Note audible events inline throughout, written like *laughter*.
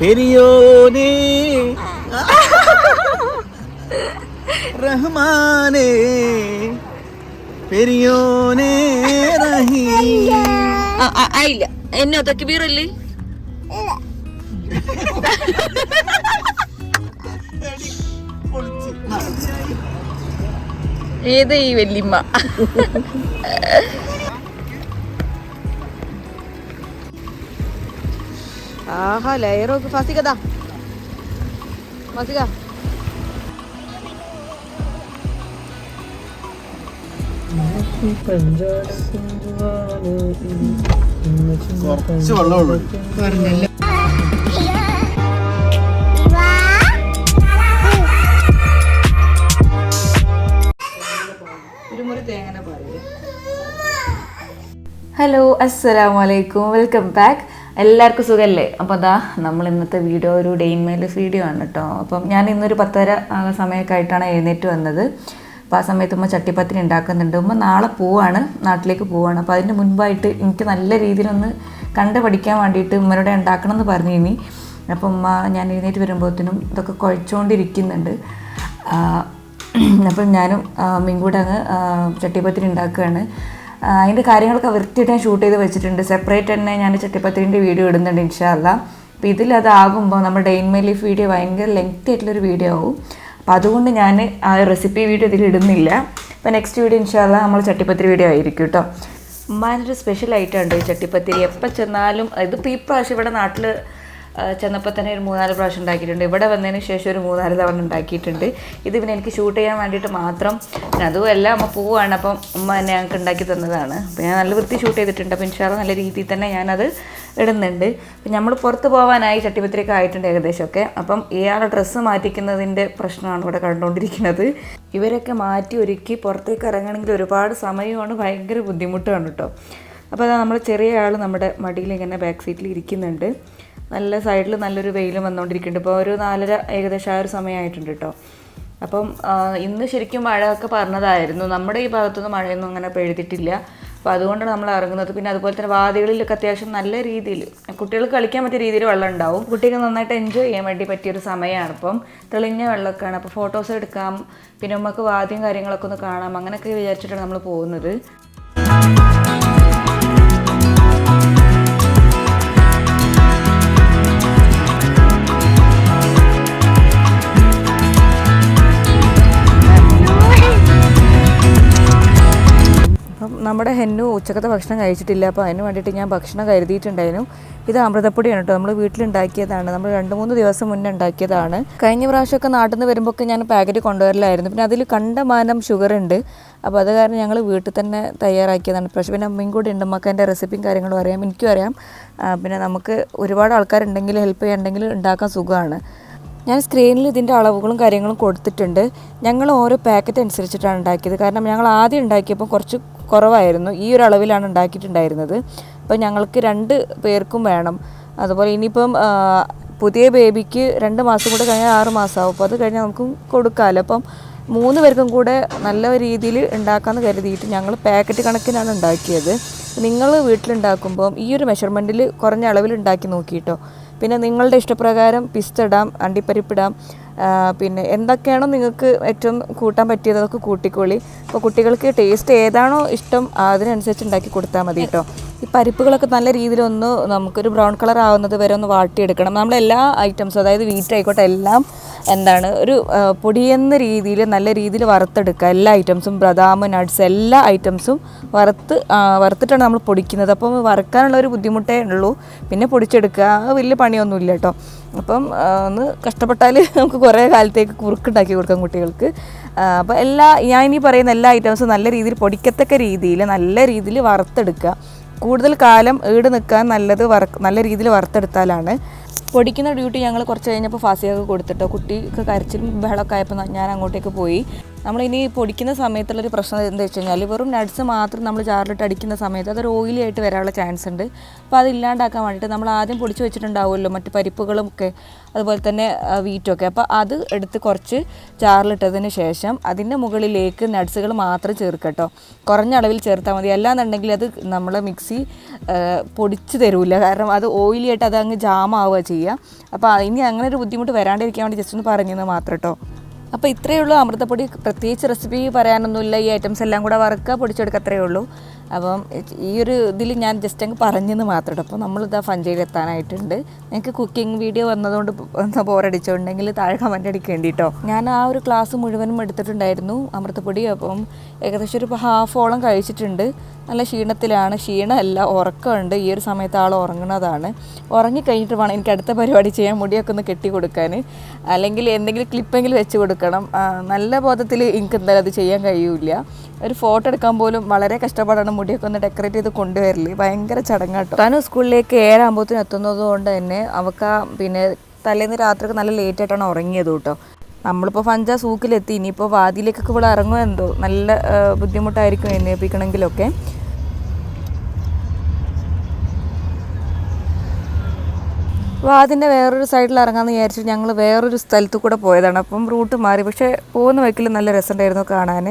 പെരിയോനേ. റഹ്മാനേ. പെരിയോനേ ആയില്ല എന്നോ തക്കിബീറല്ലേ ഏത് ഈ വല്യമ്മ? ആഹാ ലെയറൊക്കെ ഫാസിക്കതാ ഫാസിക കുറച്ച് വെള്ളമുള്ളൂ. ഹലോ അസ്സലാമു അലൈക്കും വെൽക്കം ബാക്ക് എല്ലാവർക്കും സുഖമല്ലേ അപ്പോൾ അതാ നമ്മൾ ഇന്നത്തെ വീഡിയോ ഒരു ഡേ മൈലസ് വീഡിയോ ആണ് കേട്ടോ അപ്പം ഞാൻ ഇന്നൊരു പത്തര സമയമൊക്കെ ആയിട്ടാണ് എഴുന്നേറ്റ് വന്നത്. അപ്പോൾ ആ സമയത്ത് ഉമ്മ ചട്ടിപ്പത്തിരി ഉണ്ടാക്കുന്നുണ്ട്. ഉമ്മ നാളെ പോവാണ് നാട്ടിലേക്ക് പോവാണ്. അപ്പോൾ അതിന് മുൻപായിട്ട് എനിക്ക് നല്ല രീതിയിലൊന്ന് കണ്ട് പഠിക്കാൻ വേണ്ടിയിട്ട് ഉമ്മരുടെ ഉണ്ടാക്കണം എന്ന് പറഞ്ഞു ഇനി അപ്പോൾ ഉമ്മ ഞാൻ എഴുന്നേറ്റ് വരുമ്പോഴത്തേനും ഇതൊക്കെ കുഴച്ചുകൊണ്ടിരിക്കുന്നുണ്ട് അപ്പം ഞാനും മീൻകൂടെ കൂടെ അങ്ങ് ചട്ടിപ്പത്തിരി ഉണ്ടാക്കുകയാണ്. അതിന്റെ കാര്യങ്ങളൊക്കെ വൃത്തിയായിട്ട് ഞാൻ ഷൂട്ട് ചെയ്ത് വെച്ചിട്ടുണ്ട്. സെപ്പറേറ്റ് തന്നെ ഞാൻ ചട്ടിപ്പത്തിരിന്റെ വീഡിയോ ഇടുന്നുണ്ട് ഇൻഷാല്ല അപ്പോൾ ഇതിലതാകുമ്പോൾ നമ്മുടെ day in my life video ഭയങ്കര ലെങ്ത് ആയിട്ടുള്ളൊരു വീഡിയോ ആവും. അപ്പോൾ അതുകൊണ്ട് ഞാൻ ആ റെസിപ്പി വീഡിയോ ഇതിൽ ഇടുന്നില്ല. അപ്പോൾ നെക്സ്റ്റ് വീഡിയോ ഇൻഷാല്ല നമ്മൾ ചട്ടിപ്പത്തിരി വീഡിയോ ആയിരിക്കും കേട്ടോ ഉമ്മാനൊരു സ്പെഷ്യൽ ഐറ്റം ഉണ്ട് ചട്ടിപ്പത്തിരി. എപ്പോൾ ചെന്നാലും ഇതിപ്പോൾ ഈ പ്രാവശ്യം ഇവിടെ നാട്ടിൽ ചെന്നപ്പോൾ തന്നെ ഒരു മൂന്നാൽ പ്രാവശ്യം ഉണ്ടാക്കിയിട്ടുണ്ട്. ഇവിടെ വന്നതിന് ശേഷം ഒരു മൂന്നാൽ തവണ ഉണ്ടാക്കിയിട്ടുണ്ട്. ഇത് പിന്നെ എനിക്ക് ഷൂട്ട് ചെയ്യാൻ വേണ്ടിയിട്ട് മാത്രം അതും എല്ലാം അമ്മ പോവുകയാണ് അപ്പം അമ്മ തന്നെ ഞങ്ങൾക്ക് ഉണ്ടാക്കി തന്നതാണ്. അപ്പം ഞാൻ നല്ല വൃത്തി ഷൂട്ട് ചെയ്തിട്ടുണ്ട്. അപ്പം ഇൻഷാല്ല നല്ല രീതിയിൽ തന്നെ ഞാനത് ഇടുന്നുണ്ട്. അപ്പം നമ്മൾ പുറത്ത് പോകാനായി ചട്ടിപത്രിക ആയിട്ടുണ്ട് ഏകദേശമൊക്കെ. അപ്പം ഇയാളുടെ ഡ്രസ്സ് മാറ്റിക്കുന്നതിന്റെ പ്രശ്നമാണ് ഇവിടെ കണ്ടുകൊണ്ടിരിക്കുന്നത്. ഇവരൊക്കെ മാറ്റി ഒരുക്കി പുറത്തേക്ക് ഇറങ്ങണമെങ്കിൽ ഒരുപാട് സമയമാണ്. ഭയങ്കര ബുദ്ധിമുട്ടാണ് കേട്ടോ. അപ്പോൾ അതാ നമ്മൾ ചെറിയ ആൾ നമ്മുടെ മടിയിൽ ഇങ്ങനെ ബാക്ക് സീറ്റിൽ ഇരിക്കുന്നുണ്ട്. നല്ല സൈഡിൽ നല്ലൊരു വെയിലും വന്നുകൊണ്ടിരിക്കുന്നുണ്ട്. ഇപ്പോൾ ഒരു നാലര ഏകദേശം ആ ഒരു സമയമായിട്ടുണ്ട് കേട്ടോ അപ്പം ഇന്ന് ശരിക്കും മഴയൊക്കെ പറഞ്ഞതായിരുന്നു. നമ്മുടെ ഈ ഭാഗത്തൊന്നും മഴയൊന്നും അങ്ങനെ പെഴുതിട്ടില്ല അപ്പോൾ അതുകൊണ്ടാണ് നമ്മൾ ഇറങ്ങുന്നത്. പിന്നെ അതുപോലെ തന്നെ വാദികളിലൊക്കെ അത്യാവശ്യം നല്ല രീതിയിൽ കുട്ടികൾക്ക് കളിക്കാൻ പറ്റിയ രീതിയിൽ വെള്ളം ഉണ്ടാവും. കുട്ടികൾക്ക് നന്നായിട്ട് എൻജോയ് ചെയ്യാൻ വേണ്ടി പറ്റിയൊരു സമയമാണ്. അപ്പം തെളിഞ്ഞ വെള്ളമൊക്കെയാണ്. അപ്പോൾ ഫോട്ടോസ് എടുക്കാം. പിന്നെ നമുക്ക് വാദ്യം കാര്യങ്ങളൊക്കെ ഒന്ന് കാണാം. അങ്ങനെയൊക്കെ വിചാരിച്ചിട്ടാണ് നമ്മൾ പോകുന്നത്. നമ്മുടെ ഹെന്നു ഉച്ചക്കത്തെ ഭക്ഷണം കഴിച്ചിട്ടില്ല അപ്പോൾ അതിന് വേണ്ടിയിട്ട് ഞാൻ ഭക്ഷണം കരുതിയിട്ടുണ്ടായിരുന്നു. ഇത് അമൃതപ്പൊടിയാണ് കേട്ടോ. നമ്മൾ വീട്ടിലുണ്ടാക്കിയതാണ്. നമ്മൾ രണ്ട് മൂന്ന് ദിവസം മുന്നേ ഉണ്ടാക്കിയതാണ്. കഴിഞ്ഞ പ്രാവശ്യമൊക്കെ നാട്ടിൽ നിന്ന് വരുമ്പോൾ ഞാൻ പാക്കറ്റ് കൊണ്ടുവരലായിരുന്നു. പിന്നെ അതിൽ കണ്ടമാനം ഷുഗർ ഉണ്ട് അപ്പോൾ അത് കാരണം ഞങ്ങൾ വീട്ടിൽ തന്നെ തയ്യാറാക്കിയതാണ്. പക്ഷേ പിന്നെ അമ്മയും കൂടി ഉണ്ട്. നമുക്ക് അതിന്റെ റെസിപ്പിയും കാര്യങ്ങളും അറിയാം. എനിക്കും അറിയാം. പിന്നെ നമുക്ക് ഒരുപാട് ആൾക്കാരുണ്ടെങ്കിൽ ഹെൽപ്പ് ചെയ്യാനുണ്ടെങ്കിൽ ഉണ്ടാക്കാൻ സുഖമാണ്. ഞാൻ സ്ക്രീനിൽ ഇതിന്റെ അളവുകളും കാര്യങ്ങളും കൊടുത്തിട്ടുണ്ട്. ഞങ്ങൾ ഓരോ പാക്കറ്റ് അനുസരിച്ചിട്ടാണ് ഉണ്ടാക്കിയത്. കാരണം ഞങ്ങൾ ആദ്യം ഉണ്ടാക്കിയപ്പോൾ കുറച്ച് കുറവായിരുന്നു. ഈ ഒരു അളവിലാണ് ഉണ്ടാക്കിയിട്ടുണ്ടായിരുന്നത്. അപ്പോൾ ഞങ്ങൾക്ക് രണ്ട് പേർക്കും വേണം. അതുപോലെ ഇനിയിപ്പം പുതിയ ബേബിക്ക് രണ്ട് മാസം കൂടെ കഴിഞ്ഞാൽ ആറ് മാസമാവും അപ്പോൾ അത് കഴിഞ്ഞാൽ നമുക്ക് കൊടുക്കാമല്ലോ. അപ്പം മൂന്ന് പേർക്കും കൂടെ നല്ല രീതിയിൽ ഉണ്ടാക്കാമെന്ന് കരുതിയിട്ട് ഞങ്ങൾ പാക്കറ്റ് കണക്കിനാണ് ഉണ്ടാക്കിയത്. നിങ്ങൾ വീട്ടിലുണ്ടാക്കുമ്പം ഈ ഒരു മെഷർമെന്റിൽ കുറഞ്ഞ അളവിൽ ഉണ്ടാക്കി നോക്കിയിട്ടോ. പിന്നെ നിങ്ങളുടെ ഇഷ്ടപ്രകാരം പിസ്ത ഇടാം അണ്ടിപ്പരിപ്പിടാം പിന്നെ എന്തൊക്കെയാണോ നിങ്ങൾക്ക് ഏറ്റവും കൂട്ടാൻ പറ്റിയത് അതൊക്കെ കൂട്ടിക്കോളി. അപ്പോൾ കുട്ടികൾക്ക് ടേസ്റ്റ് ഏതാണോ ഇഷ്ടം അതിനനുസരിച്ച് ഉണ്ടാക്കി കൊടുത്താൽ മതി കേട്ടോ ഈ പരിപ്പുകളൊക്കെ നല്ല രീതിയിലൊന്ന് നമുക്കൊരു ബ്രൗൺ കളർ ആവുന്നത് വരെ ഒന്ന് വാട്ടിയെടുക്കണം. നമ്മളെല്ലാ ഐറ്റംസും അതായത് വീറ്റ് ആയിക്കോട്ടെ എല്ലാം എന്താണ് ഒരു പൊടിയെന്ന രീതിയിൽ നല്ല രീതിയിൽ വറുത്തെടുക്കുക. എല്ലാ ഐറ്റംസും ബദാം നട്ട്സ് എല്ലാ ഐറ്റംസും വറുത്ത് വറുത്തിട്ടാണ് നമ്മൾ പൊടിക്കുന്നത്. അപ്പം വറുക്കാനുള്ള ഒരു ബുദ്ധിമുട്ടേ ഉള്ളൂ. പിന്നെ പൊടിച്ചെടുക്കുക. വലിയ പണിയൊന്നുമില്ല കേട്ടോ അപ്പം ഒന്ന് കഷ്ടപ്പെട്ടാൽ നമുക്ക് കുറേ കാലത്തേക്ക് കുറുക്കുണ്ടാക്കി കൊടുക്കാം കുട്ടികൾക്ക്. അപ്പോൾ എല്ലാ ഞാൻ ഇനി പറയുന്ന എല്ലാ ഐറ്റംസും നല്ല രീതിയിൽ പൊടിക്കത്തക്ക രീതിയിൽ നല്ല രീതിയിൽ വറുത്തെടുക്കുക. കൂടുതൽ കാലം ഈട് നിൽക്കാൻ നല്ലത് വറ നല്ല രീതിയിൽ വറുത്തെടുത്താലാണ്. പൊടിക്കുന്ന ഡ്യൂട്ടി ഞങ്ങൾ കുറച്ച് കഴിഞ്ഞപ്പോൾ ഫാസിയൊക്കെ കൊടുത്തിട്ടോ. കുട്ടിക്ക് കരച്ചിലും ബഹളമൊക്കെ ആയപ്പോൾ ഞാൻ അങ്ങോട്ടേക്ക് പോയി. നമ്മളിനി പൊടിക്കുന്ന സമയത്തുള്ളൊരു പ്രശ്നം എന്താ വെച്ച് കഴിഞ്ഞാൽ വെറും നട്ട്സ് മാത്രം നമ്മൾ ജാറിലിട്ട് അടിക്കുന്ന സമയത്ത് അതൊരു ഓയിലി ആയിട്ട് വരാനുള്ള ചാൻസ് ഉണ്ട്. അപ്പോൾ അത് ഇല്ലാണ്ടാക്കാൻ വേണ്ടിയിട്ട് നമ്മൾ ആദ്യം പൊടിച്ച് വെച്ചിട്ടുണ്ടാവുമല്ലോ മറ്റ് പരിപ്പുകളും ഒക്കെ അതുപോലെ തന്നെ വീറ്റൊക്കെ അപ്പോൾ അത് എടുത്ത് കുറച്ച് ജാറിലിട്ടതിന് ശേഷം അതിന്റെ മുകളിലേക്ക് നട്ട്സുകൾ മാത്രം ചേർക്കട്ടോ. കേട്ടോ കുറഞ്ഞ അളവിൽ ചേർത്താൽ മതി. അല്ലാന്നുണ്ടെങ്കിൽ അത് നമ്മളെ മിക്സി പൊടിച്ച് തരൂല. കാരണം അത് ഓയിലി ആയിട്ട് അത് അങ്ങ് ജാമാവുക ചെയ്യുക. അപ്പോൾ ഇനി അങ്ങനെ ഒരു ബുദ്ധിമുട്ട് വരാണ്ടിരിക്കാൻ വേണ്ടി ജസ്റ്റ് ഒന്ന് പറഞ്ഞത് മാത്രം കേട്ടോ അപ്പോൾ ഇത്രയേ ഉള്ളൂ അമൃതപ്പൊടി. പ്രത്യേകിച്ച് റെസിപ്പി പറയാനൊന്നുമില്ല. ഈ ഐറ്റംസ് എല്ലാം കൂടെ വറുക്കുക പൊടിച്ചെടുക്കുക അത്രയേ ഉള്ളൂ. അപ്പം ഈ ഒരു ഇതിൽ ഞാൻ ജസ്റ്റ് അങ്ങ് പറഞ്ഞെന്ന് മാത്രം അപ്പോൾ നമ്മളിതാ ഫഞ്ചയിൽ എത്താനായിട്ടുണ്ട്. നിങ്ങൾക്ക് കുക്കിംഗ് വീഡിയോ വന്നതുകൊണ്ട് ബോറടിച്ചുണ്ടെങ്കിൽ താഴെ കമന്റ് അടിക്കേണ്ടി കേട്ടോ ഞാൻ ആ ഒരു ക്ലാസ് മുഴുവനും എടുത്തിട്ടുണ്ടായിരുന്നു അമൃതപ്പൊടി. അപ്പം ഏകദേശം ഒരു ഹാഫോളം കഴിച്ചിട്ടുണ്ട്. നല്ല ക്ഷീണത്തിലാണ്. ക്ഷീണമല്ല ഉറക്കമുണ്ട്. ഈ ഒരു സമയത്ത് ആൾ ഉറങ്ങുന്നതാണ്. ഉറങ്ങിക്കഴിഞ്ഞിട്ട് വേണം എനിക്ക് അടുത്ത പരിപാടി ചെയ്യാൻ മുടിയൊക്കെ ഒന്ന് കെട്ടി കൊടുക്കാൻ അല്ലെങ്കിൽ എന്തെങ്കിലും ക്ലിപ്പെങ്കിലും വെച്ച് കൊടുക്കണം. നല്ല ബോധത്തിൽ എനിക്ക് എന്തായാലും അത് ചെയ്യാൻ കഴിയില്ല. ഒരു ഫോട്ടോ എടുക്കാൻ പോലും വളരെ കഷ്ടപ്പാടാണ് മുടിയൊക്കെ ഒന്ന് ഡെക്കറേറ്റ് ചെയ്ത് കൊണ്ടുവരൽ. ഭയങ്കര ചടങ്ങാട്ടോ. താനും സ്കൂളിലേക്ക് ഏഴാകുമ്പോഴത്തേന് എത്തുന്നത് കൊണ്ട് തന്നെ അവൾക്ക് പിന്നെ തലേന്ന് രാത്രിയൊക്കെ നല്ല ലേറ്റായിട്ടാണ് ഉറങ്ങിയത് കേട്ടോ. നമ്മളിപ്പോൾ ഫഞ്ച സൂക്കിലെത്തി ഇനിയിപ്പോൾ വാതിലേക്കൊക്കെ ഇവിടെ ഇറങ്ങുമോ എന്തോ? നല്ല ബുദ്ധിമുട്ടായിരിക്കും എന്നേപ്പിക്കണമെങ്കിലൊക്കെ വാതിന്റെ വേറൊരു സൈഡിൽ ഇറങ്ങാമെന്ന് വിചാരിച്ചിട്ട് ഞങ്ങൾ വേറൊരു സ്ഥലത്ത് കൂടെ പോയതാണ്. അപ്പം റൂട്ട് മാറി. പക്ഷേ പോകുന്ന വഴിക്കിൽ നല്ല രസമുണ്ടായിരുന്നു കാണാൻ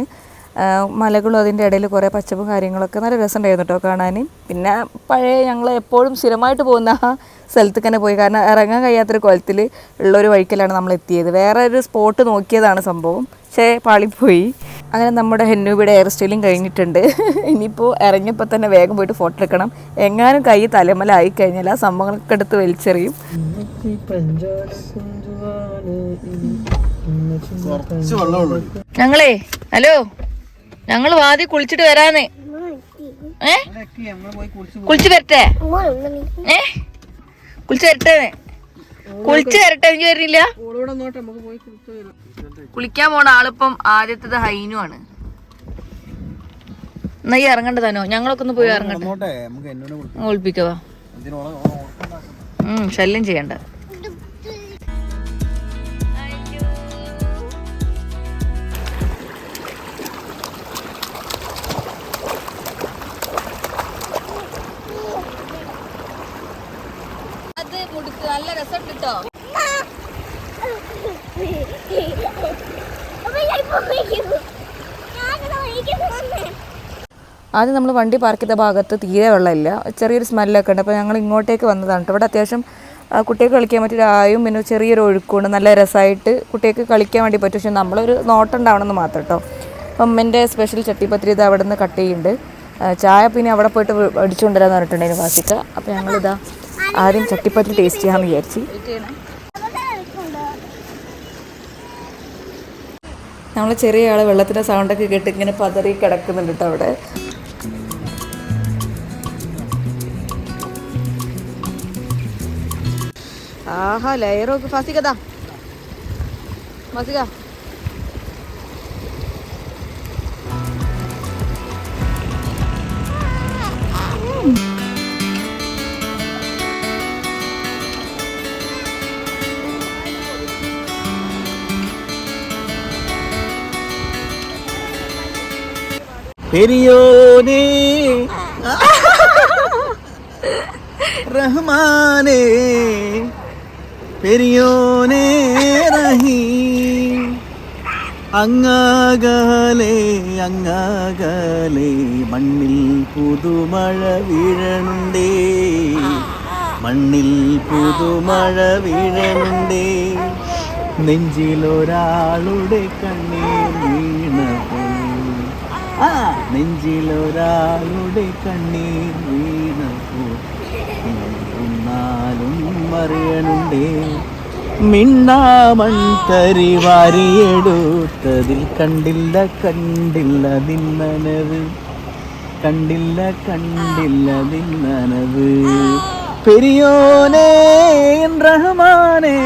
മലകളും അതിന്റെ ഇടയിൽ കുറേ പച്ചപ്പും കാര്യങ്ങളൊക്കെ നല്ല രസമുണ്ടായിരുന്നു കേട്ടോ കാണാൻ. പിന്നെ പഴയ ഞങ്ങൾ എപ്പോഴും സ്ഥിരമായിട്ട് പോകുന്ന ആ സ്ഥലത്തേക്ക് തന്നെ പോയി. കാരണം ഇറങ്ങാൻ കഴിയാത്തൊരു കുളത്തിൽ ഉള്ളൊരു വഴിക്കലാണ് നമ്മൾ എത്തിയത്. വേറെ ഒരു സ്പോട്ട് നോക്കിയതാണ് സംഭവം. പക്ഷേ പാളിപ്പോയി. അങ്ങനെ നമ്മുടെ ഹെന്നൂബിയുടെ ഹെയർ സ്റ്റൈലും കഴിഞ്ഞിട്ടുണ്ട്. ഇനിയിപ്പോൾ ഇറങ്ങിയപ്പോൾ തന്നെ വേഗം പോയിട്ട് ഫോട്ടോ എടുക്കണം. എങ്ങാനും കൈ തലമല ആയി കഴിഞ്ഞാൽ ആ സംഭവങ്ങളൊക്കെ എടുത്ത് വലിച്ചെറിയും. ഞങ്ങളേ ഹലോ? ഞങ്ങൾ വാതി കുളിച്ചിട്ട് വരാന്ന്. ഏ? കുളിച്ചു വരട്ടെ? ഏ? കുളിച്ചു വരട്ടെ? കുളിച്ചു വരട്ടെ എനിക്ക് വരുന്നില്ല കുളിക്കാൻ പോണ ആളിപ്പം ആദ്യത്തത് ഹൈനു ആണ്. എന്നാ ഈ ഇറങ്ങണ്ടതാനോ ഞങ്ങളൊക്കെ ഒന്ന് പോയി ഇറങ്ങട്ടെ. ഒളിപ്പിക്കവാ. ശല്യം ചെയ്യണ്ട. ആദ്യം നമ്മൾ വണ്ടി പാർക്ക് ചെയ്ത ഭാഗത്ത് തീരെ വെള്ളമില്ല. ചെറിയൊരു സ്മെല്ലൊക്കെ ഉണ്ട്. അപ്പോൾ ഞങ്ങൾ ഇങ്ങോട്ടേക്ക് വന്നതാണ് ഇവിടെ അത്യാവശ്യം കുട്ടികൾക്ക് കളിക്കാൻ പറ്റിയ ആയും പിന്നെ ചെറിയൊരു ഒഴുക്കുണ്ട് നല്ല രസമായിട്ട് കുട്ടികൾക്ക് കളിക്കാൻ വേണ്ടി പറ്റും. പക്ഷെ നമ്മളൊരു നോട്ടം ഉണ്ടാവണമെന്ന് മാത്രം കേട്ടോ. അപ്പം സ്പെഷ്യൽ ചട്ടിപ്പത്തിരി ഇത് അവിടെ നിന്ന് കട്ട് ചെയ്യുന്നുണ്ട് ചായ പിന്നെ അവിടെ പോയിട്ട് അടിച്ചുകൊണ്ടുവരാന്ന് പറഞ്ഞിട്ടുണ്ടായിരുന്നു വാസിക്ക അപ്പോൾ ഞങ്ങളിതാ ആദ്യം ചട്ടിപ്പത്തിരി ടേസ്റ്റ് ചെയ്യാമെന്ന് വിചാരിച്ചു. നമ്മൾ ചെറിയ ആൾ വെള്ളത്തിന്റെ സൗണ്ടൊക്കെ കേട്ട് ഇങ്ങനെ പതറി കിടക്കുന്നുണ്ട് കേട്ടോ അവിടെ. ആഹാ ലെയറൊക്കെ ഫാസിക്കതാ ഫാസിക പെരിയോനേ. *laughs* റഹ്മാനേ. പെരിയോനേ റഹീം. അങ്ങാകലെ അങ്ങാകലെ മണ്ണിൽ പുതുമഴ വീഴണുണ്ടേ മണ്ണിൽ പുതുമഴ വീഴണുണ്ടേ നെഞ്ചിലൊരാളുടെ കണ്ണീർ വീണപ്പോൾ ആ നെഞ്ചിലൊരാളുടെ കണ്ണീർ വീണപ്പോൾ ഒന്നാലും അറിയണുണ്ടേ മിണ്ണാമൺ തരി വാരിയെടുത്തതിൽ കണ്ടില്ല കണ്ടില്ല നിന്നനവ്. കണ്ടില്ല കണ്ടില്ല നിന്നനവ്. പെരിയോനേ റഹ്മാനേ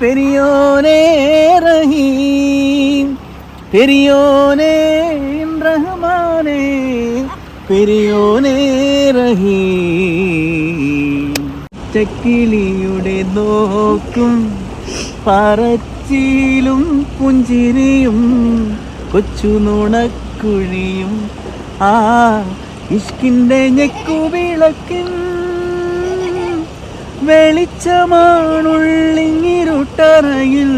പെരിയോനേ റഹീം. പെരിയോനേ റഹ്മാനേ പെരിയോനേ റഹീം. ചക്കിളിയുടെ നോക്കും പറച്ചിലും പുഞ്ചിരിയും കൊച്ചു നുണക്കുഴിയും ആ ഇഷ്കിന്റെ ഞെക്കുവിളക്കിൻ വെളിച്ചമാണുള്ളിങ്ങിരുട്ടറയിൽ.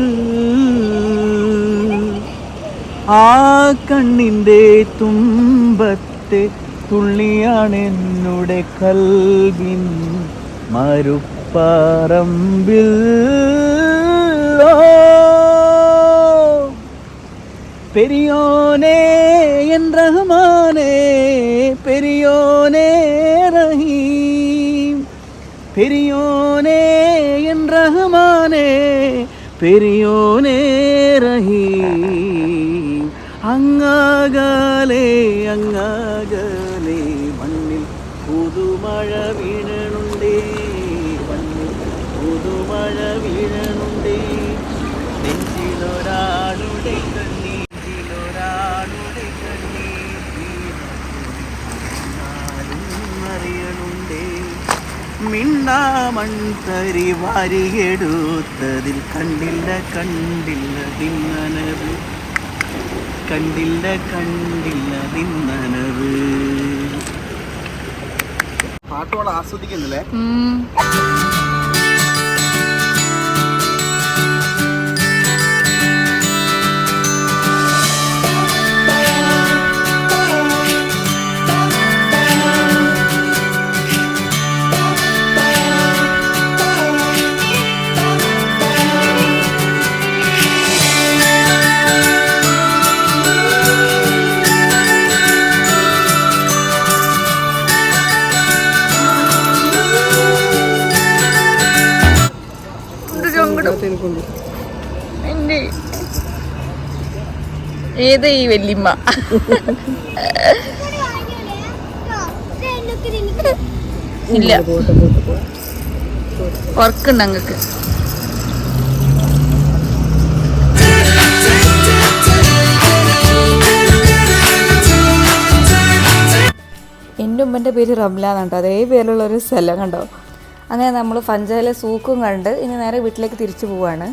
ആ കണ്ണിന്റെ തുമ്പത്തെ തുള്ളിയാണെന്നുടെ കൽവിൻ മരുപ്പറമ്പിൽ ഓ, പെരിയോനേ എൻ റഹ്മാനേ പെരിയോനേ റഹീം പെരിയോനേ എൻ റഹ്മാനേ പെരിയോനേ റഹീം അങ്ങാകലെ അങ്ങാകലെ മിണ്ടാമൺ തരി വാരിയെടുത്തതിൽ കണ്ടില്ല കണ്ടില്ല തിന്നനവ് കണ്ടില്ല കണ്ടില്ല തിന്നനവ് പാട്ടുകൾ ആസ്വദിക്കുന്നില്ലേ? ഏത് ഈ വല്യമ്മ? ഇല്ല. വർക്കുണ്ട് അങ്ങക്ക്. എന്റെ ഉമ്മന്റെ പേര് റംല എന്നുണ്ടോ അതേ പേരുള്ള ഒരു സ്ഥലം കണ്ടോ? അങ്ങനെ നമ്മൾ പഞ്ചായത്തിലെ സൂക്കും കണ്ട് ഇനി നേരെ വീട്ടിലേക്ക് തിരിച്ചു പോവാണ്.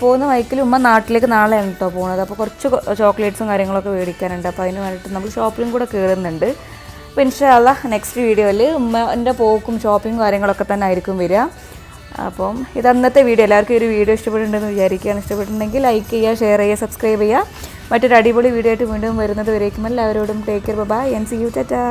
പോകുന്ന വഴിക്കിൽ ഉമ്മ നാട്ടിലേക്ക് നാളെയാണ് കേട്ടോ പോകുന്നത് അപ്പോൾ കുറച്ച് ചോക്ലേറ്റ്സും കാര്യങ്ങളൊക്കെ മേടിക്കാനുണ്ട്. അപ്പോൾ അതിന് വേണ്ടിയിട്ട് നമ്മൾ ഷോപ്പിലും കൂടെ കയറുന്നുണ്ട് അപ്പോൾ ഇൻഷാല്ല നെക്സ്റ്റ് വീഡിയോയിൽ ഉമ്മന്റെ പോക്കും ഷോപ്പിങ്ങും കാര്യങ്ങളൊക്കെ തന്നെ ആയിരിക്കും വരിക. അപ്പം ഇത് അന്നത്തെ വീഡിയോ. എല്ലാവർക്കും ഈ ഒരു വീഡിയോ ഇഷ്ടപ്പെട്ടിട്ടുണ്ടെന്ന് വിചാരിക്കുകയാണ്. ഇഷ്ടപ്പെട്ടിട്ടുണ്ടെങ്കിൽ ലൈക്ക് ചെയ്യുക ഷെയർ ചെയ്യുക സബ്സ്ക്രൈബ് ചെയ്യുക. മറ്റൊരു അടിപൊളി വീഡിയോ ആയിട്ട് വീണ്ടും വരുന്നത് വരേക്കും. എല്ലാവരോടും take care bye n see you tata